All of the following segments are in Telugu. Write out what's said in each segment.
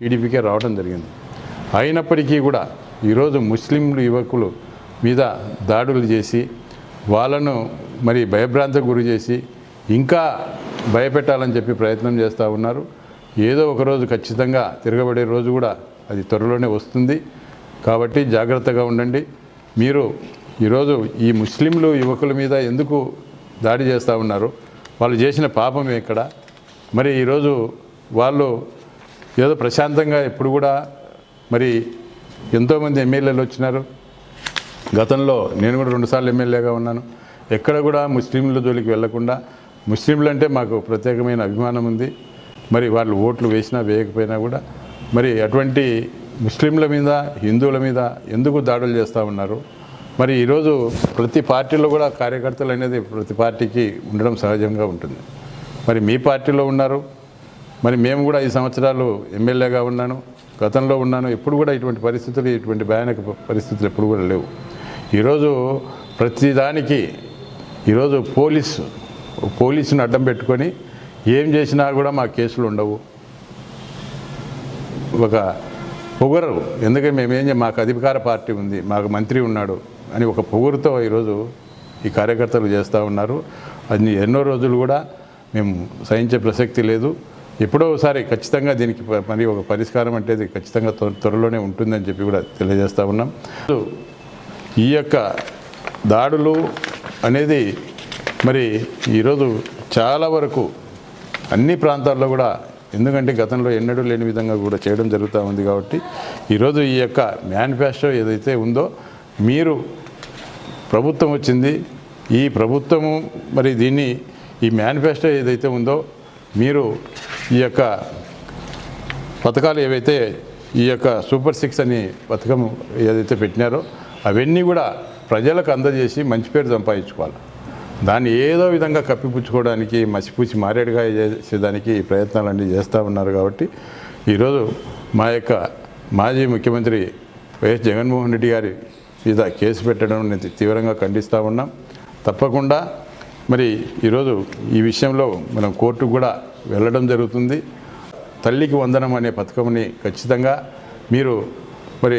టీడీపీకే రావడం జరిగింది. అయినప్పటికీ కూడా ఈరోజు ముస్లింలు యువకులు మీద దాడులు చేసి వాళ్ళను మరి భయభ్రాంతకు గురి చేసి ఇంకా భయపెట్టాలని చెప్పి ప్రయత్నం చేస్తూ ఉన్నారు. ఏదో ఒక రోజు ఖచ్చితంగా తిరగబడే రోజు కూడా అది త్వరలోనే వస్తుంది. కాబట్టి జాగ్రత్తగా ఉండండి. మీరు ఈరోజు ఈ ముస్లింలు యువకుల మీద ఎందుకు దాడి చేస్తూ ఉన్నారు? వాళ్ళు చేసిన పాపం ఎక్కడ? మరి ఈరోజు వాళ్ళు ఏదో ప్రశాంతంగా ఎప్పుడు కూడా మరి ఎంతోమంది ఎమ్మెల్యేలు వచ్చినారు. గతంలో నేను కూడా రెండుసార్లు ఎమ్మెల్యేగా ఉన్నాను. ఎక్కడ కూడా ముస్లింల జోలికి వెళ్ళకుండా ముస్లింలు అంటే మాకు ప్రత్యేకమైన అభిమానం ఉంది. మరి వాళ్ళు ఓట్లు వేసినా వేయకపోయినా కూడా మరి అటువంటి ముస్లింల మీద హిందువుల మీద ఎందుకు దాడులు చేస్తూ ఉన్నారు? మరి ఈరోజు ప్రతి పార్టీలో కూడా కార్యకర్తలు అనేది ప్రతి పార్టీకి ఉండడం సహజంగా ఉంటుంది. మరి మీ పార్టీలో ఉన్నారు మరి మేము కూడా ఈ సంవత్సరాలు ఎమ్మెల్యేగా ఉన్నాను గతంలో ఉన్నాను ఎప్పుడు కూడా ఇటువంటి పరిస్థితులు ఇటువంటి భయానక పరిస్థితులు ఎప్పుడు కూడా లేవు. ఈరోజు ప్రతిదానికి ఈరోజు పోలీసు పోలీసును అడ్డం పెట్టుకొని ఏం చేసినా కూడా మా కేసులు ఉండవు. ఒక పొగరు ఎందుకంటే మేమేం చే- మాకు అధికార పార్టీ ఉంది మాకు మంత్రి ఉన్నాడు అని ఒక పొగురుతో ఈరోజు ఈ కార్యకర్తలు చేస్తూ ఉన్నారు. అది ఎన్నో రోజులు కూడా మేము సహించే ప్రసక్తి లేదు. ఎప్పుడో ఒకసారి ఖచ్చితంగా దీనికి మరి ఒక పరిష్కారం అంటే ఖచ్చితంగా త్వరలోనే ఉంటుందని చెప్పి కూడా తెలియజేస్తూ ఉన్నాం. ఈ యొక్క దాడులు అనేది మరి ఈరోజు చాలా వరకు అన్ని ప్రాంతాల్లో కూడా ఎందుకంటే గతంలో ఎన్నడూ లేని విధంగా కూడా చేయడం జరుగుతూ ఉంది కాబట్టి ఈరోజు ఈ యొక్క మేనిఫెస్టో ఏదైతే ఉందో మీరు ప్రభుత్వం వచ్చింది ఈ ప్రభుత్వము మరి దీన్ని ఈ మేనిఫెస్టో ఏదైతే ఉందో మీరు ఈ యొక్క పథకాలు ఏవైతే ఈ యొక్క సూపర్ సిక్స్ అని పథకం ఏదైతే పెట్టినారో అవన్నీ కూడా ప్రజలకు అందజేసి మంచి పేరు సంపాదించుకోవాలి. దాన్ని ఏదో విధంగా కప్పిపుచ్చుకోవడానికి మసిపూసి మారేడుగా చేసేదానికి ఈ ప్రయత్నాలన్నీ చేస్తూ ఉన్నారు కాబట్టి ఈరోజు మా యొక్క మాజీ ముఖ్యమంత్రి వైఎస్ జగన్మోహన్ రెడ్డి గారి మీద కేసు పెట్టడం తీవ్రంగా ఖండిస్తూ ఉన్నాం. తప్పకుండా మరి ఈరోజు ఈ విషయంలో మనం కోర్టుకు కూడా వెళ్ళడం జరుగుతుంది. తల్లికి వందనం అనే పథకంని ఖచ్చితంగా మీరు మరి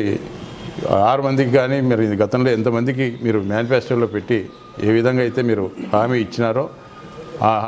ఆరు మందికి కానీ మరి గతంలో ఎంతమందికి మీరు మేనిఫెస్టోలో పెట్టి ఏ విధంగా అయితే మీరు హామీ ఇచ్చినారో ఆ